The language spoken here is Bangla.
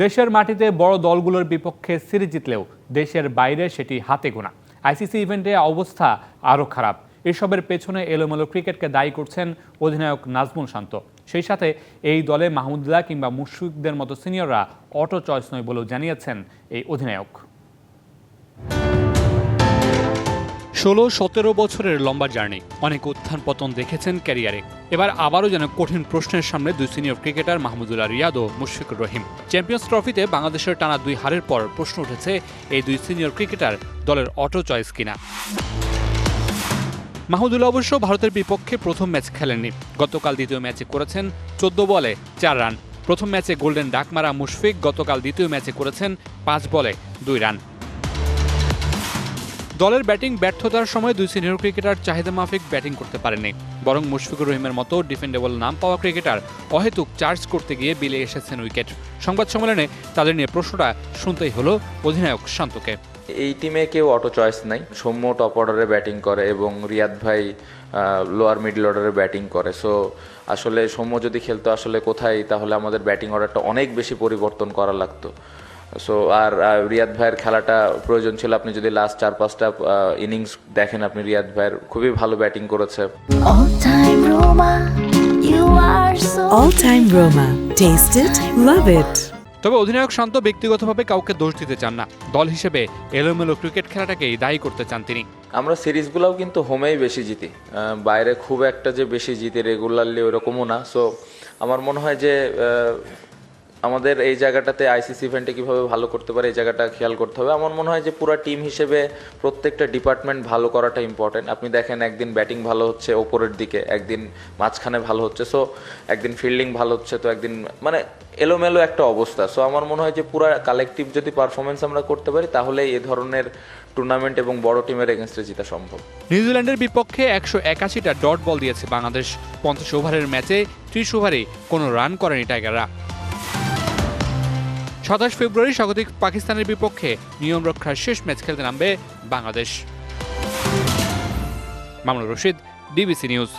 দেশের মাটিতে বড় দলগুলোর বিপক্ষে সিরিজ জিতলেও দেশের বাইরে সেটি হাতে গোনা। আইসিসি ইভেন্টে অবস্থা আরও খারাপ। এসবের পেছনে এলোমেলো ক্রিকেটকে দায়ী করছেন অধিনায়ক নাজমুল শান্ত। সেই সাথে এই দলে মাহমুদুল্লাহ কিংবা মুশফিকদের মতো সিনিয়ররা অটো চয়েস নয় বলেও জানিয়েছেন এই অধিনায়ক। ষোলো, সতেরো বছরের লম্বা জার্নি। অনেক উত্থান পতন দেখেছেন ক্যারিয়ারে। এবার আবারও যেন কঠিন প্রশ্নের সামনে দুই সিনিয়র ক্রিকেটার মাহমুদুল্লাহ রিয়াদ ও মুশফিকুর রহিম। চ্যাম্পিয়ন্স ট্রফিতে বাংলাদেশের টানা দুই হারের পর প্রশ্ন উঠেছে, এই দুই সিনিয়র ক্রিকেটার দলের অটো চয়েস কিনা? মাহমুদুল্লাহ অবশ্য ভারতের বিপক্ষে প্রথম ম্যাচ খেলেননি। গতকাল দ্বিতীয় ম্যাচে করেছেন চোদ্দ বলে চার রান। প্রথম ম্যাচে গোল্ডেন ডাকমারা মুশফিক গতকাল দ্বিতীয় ম্যাচে করেছেন পাঁচ বলে দুই রান। দলের ব্যাটিং ব্যর্থতার সময় দুই সিনিয়র ক্রিকেটার চাহিদা মাফিক ব্যাটিং করতে পারেনি বরং মুশফিকুর রহিমের মতো ডিফেন্ডেবল নাম পাওয়া ক্রিকেটার অহেতুক চার্জ করতে গিয়ে বিলে এসেছেন উইকেট। সংবাদ সম্মেলনে তাদের নিয়ে প্রশ্নটা শুনতেই হলো অধিনায়ক শান্তকে। এই টিমে কেউ অটো চয়েস নাই। সৌম্য টপ অর্ডারে ব্যাটিং করে এবং রিয়াদ ভাই লোয়ার মিডল অর্ডারে ব্যাটিং করে। সো আসলে সৌম্য যদি খেলতো আসলে কোথায়? তাহলে আমাদের ব্যাটিং অর্ডারটা অনেক বেশি পরিবর্তন করা লাগতো। সো আর রিয়াদ ভাইয়ের খেলাটা প্রয়োজন ছিল আপনি যদি লাস্ট চার পাঁচটা ইনিংস দেখেন আপনি রিয়াদ ভাইয়ের খুবই ভালো ব্যাটিং করেছে All time Roma, you are so All Time Roma. Taste it, love it. তবে অধিনায়ক শান্ত ব্যক্তিগতভাবে কাউকে দোষ দিতে চান না দল হিসেবে এলোমেলো ক্রিকেট খেলাটাকেই দায়ী করতে চান তিনি আমরা সিরিজগুলোও কিন্তু হোমেই বেশি জিতি বাইরে খুব একটা যে বেশি জিতি রেগুলারলি ওরকমও না সো আমার মনে হয় যে আমাদের এই জায়গাটাতে আইসিসি ইভেন্টে কীভাবে ভালো করতে পারে, এই জায়গাটা খেয়াল করতে হবে। আমার মনে হয় যে পুরো টিম হিসেবে প্রত্যেকটা ডিপার্টমেন্ট ভালো করাটা ইম্পর্টেন্ট আপনি দেখেন একদিন ব্যাটিং ভালো হচ্ছে ওপরের দিকে, একদিন মাঝখানে ভালো হচ্ছে সো একদিন ফিল্ডিং ভালো হচ্ছে, তো একদিন মানে এলোমেলো একটা অবস্থা। সো আমার মনে হয় যে পুরো কালেকটিভ যদি পারফরমেন্স আমরা করতে পারি তাহলে এ ধরনের টুর্নামেন্ট এবং বড় টিমের এগেনস্টে জিতা সম্ভব। নিউজিল্যান্ডের বিপক্ষে একশো একাশিটা ডট বল দিয়েছে বাংলাদেশ। পঞ্চাশ ওভারের ম্যাচে ত্রিশ ওভারে কোনো রান করেনি টাইগাররা সাতাশ ফেব্রুয়ারি স্বাগতিক পাকিস্তানের বিপক্ষে নিয়ম রক্ষার শেষ ম্যাচ খেলতে নামবে Bangladesh. Mamunur Rashid DBC news.